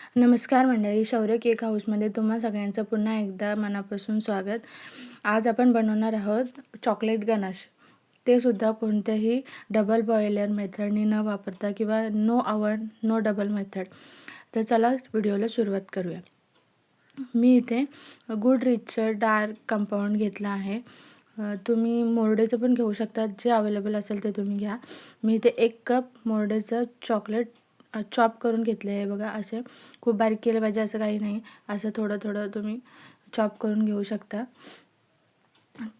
नमस्कार मंडळी शौर्य केक हाऊसमध्ये तुम्हा सगळ्यांचं पुन्हा एकदा मनापासून स्वागत. आज आपण बनवणार आहोत चॉकलेट गनाश ते सुद्धा कोणत्याही डबल बॉयलर मेथडनी न वापरता किंवा नो आवड नो डबल मेथड तर चला व्हिडिओला सुरुवात करूया. मी इथे गुड रिचर डार्क कंपाऊंड घेतलं आहे. तुम्ही मोरडेचं पण घेऊ शकता. जे अवेलेबल असेल ते तुम्ही घ्या. मी इथे एक कप मोरडेचं चॉकलेट चॉप करून घेतले आहे. बघा असे खूप बारीक केलं पाहिजे असं काही नाही. असं थोडं थोडं तुम्ही चॉप करून घेऊ शकता.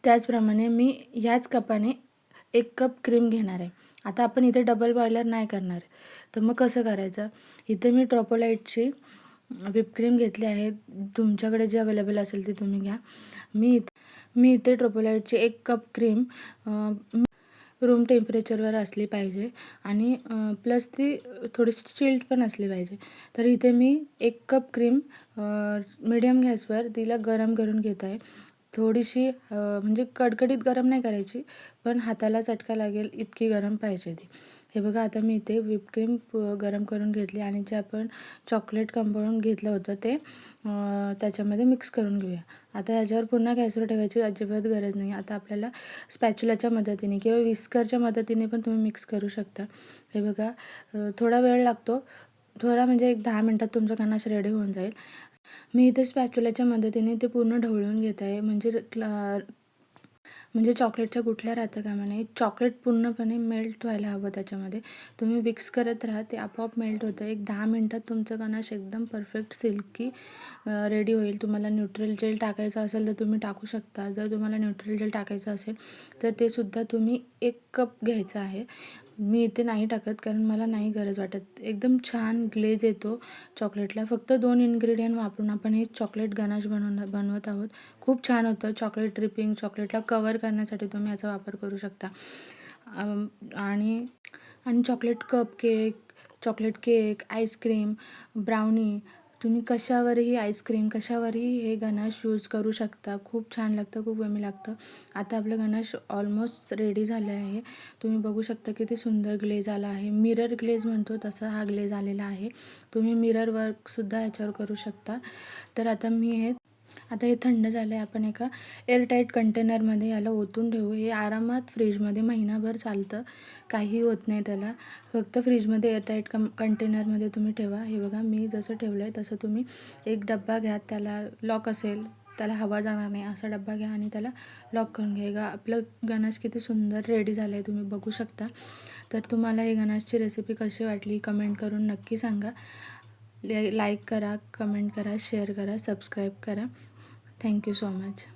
त्याचप्रमाणे मी ह्याच कपाने एक कप क्रीम घेणार आहे. आता आपण इथे डबल बॉयलर नाही करणार. तर मग कसं करायचं? इथे मी ट्रॉपोलाईटची विपक्रीम घेतली आहे. तुमच्याकडे जे अवेलेबल असेल ते तुम्ही घ्या. मी इथे मी इथे ट्रोपोलाईटची एक कप क्रीम रूम टेम्परेचरवर असली पाहिजे. आणि प्लस ती थोडीशी चिल्ड पण असली पाहिजे. तर इथे मी एक कप क्रीम मिडियम गॅसवर तिला गरम करून घेत आहे थोडीशी म्हणजे कडकडीत गरम नाही करायची पण हाताला चटका लागेल इतकी गरम पाहिजे ती. हे बघा आता मी इथे विपक्रीम गरम करून घेतली आणि जे आपण चॉकलेट कंपाऊंड घेतलं होतं ते त्याच्यामध्ये मिक्स करून घेऊया. आता ह्याच्यावर पुन्हा गॅसवर ठेवायची अजिबात गरज नाही. आता आपल्याला स्पॅच्युलाच्या मदतीने किंवा विस्करच्या मदतीने पण तुम्ही मिक्स करू शकता. हे बघा थोडा वेळ लागतो. थोडा म्हणजे एक दहा मिनटात तुमचं कानाश रेडी होऊन जाईल. मी इथे स्पॅच्युलाच्या मदतीने ते पूर्ण ढवळून घेत आहे. म्हणजे म्हणजे चॉकलेटच्या गुठल्या राहतं का म्हणे? चॉकलेट पूर्णपणे मेल्ट व्हायला हवं त्याच्यामध्ये. तुम्ही विक्स करत राहा ते आपोआप मेल्ट होतं. एक दहा मिनटात तुमचं गनाश एकदम परफेक्ट सिल्की रेडी होईल. तुम्हाला न्यूट्रल जेल टाकायचं असेल तर तुम्ही टाकू शकता. जर तुम्हाला न्यूट्रल जेल टाकायचं असेल तर ते सुद्धा तुम्ही एक कप घ्यायचं आहे. मी इथे नाही टाकत कारण मला नाही गरज वाटत. एकदम छान ग्लेज येतो चॉकलेटला फक्त दोन इन्ग्रेडियंट वापरून आपण हे चॉकलेट गनाश बनवणं बनवत आहोत. खूप छान होतं. चॉकलेट ड्रिपिंग चॉकलेटला कवर करण्यासाठी तुम्ही याचा वापर करू शकता. आणि आणि chocolate cupcake chocolate cake ice cream brownie तुम्ही कशावरही आईस्क्रीम कशावरही हे गनाश यूज करू शकता. खूप छान लागतं खूप यमी लागतं. आता आपलं गनाश ऑलमोस्ट रेडी झालं आहे. तुम्ही बघू शकता किती सुंदर ग्लेज आला आहे. मिरर ग्लेज म्हणतो तसा हा ग्लेज आलेला आहे. तुम्ही मिरर वर्कसुद्धा ह्याच्यावर करू शकता. तर आता मी हे आता हे थंड झालं आहे आपण एका एअरटाईट कंटेनरमध्ये याला ओतून ठेवू. हे आरामात फ्रीजमध्ये महिनाभर चालतं. काही होत नाही त्याला. फक्त फ्रीजमध्ये एअरटाईट कम कंटेनरमध्ये तुम्ही ठेवा. हे बघा मी जसं ठेवलं आहे तसं तुम्ही एक डब्बा घ्या त्याला लॉक असेल त्याला हवा जाणार नाही असा डब्बा घ्या आणि त्याला लॉक करून घ्या. गा आपलं गणेश किती सुंदर रेडी झालं आहे तुम्ही बघू शकता. तर तुम्हाला ही गणेशची रेसिपी कशी वाटली कमेंट करून नक्की सांगा. लाईक करा कमेंट करा शेअर करा सबस्क्राईब करा. Thank you so much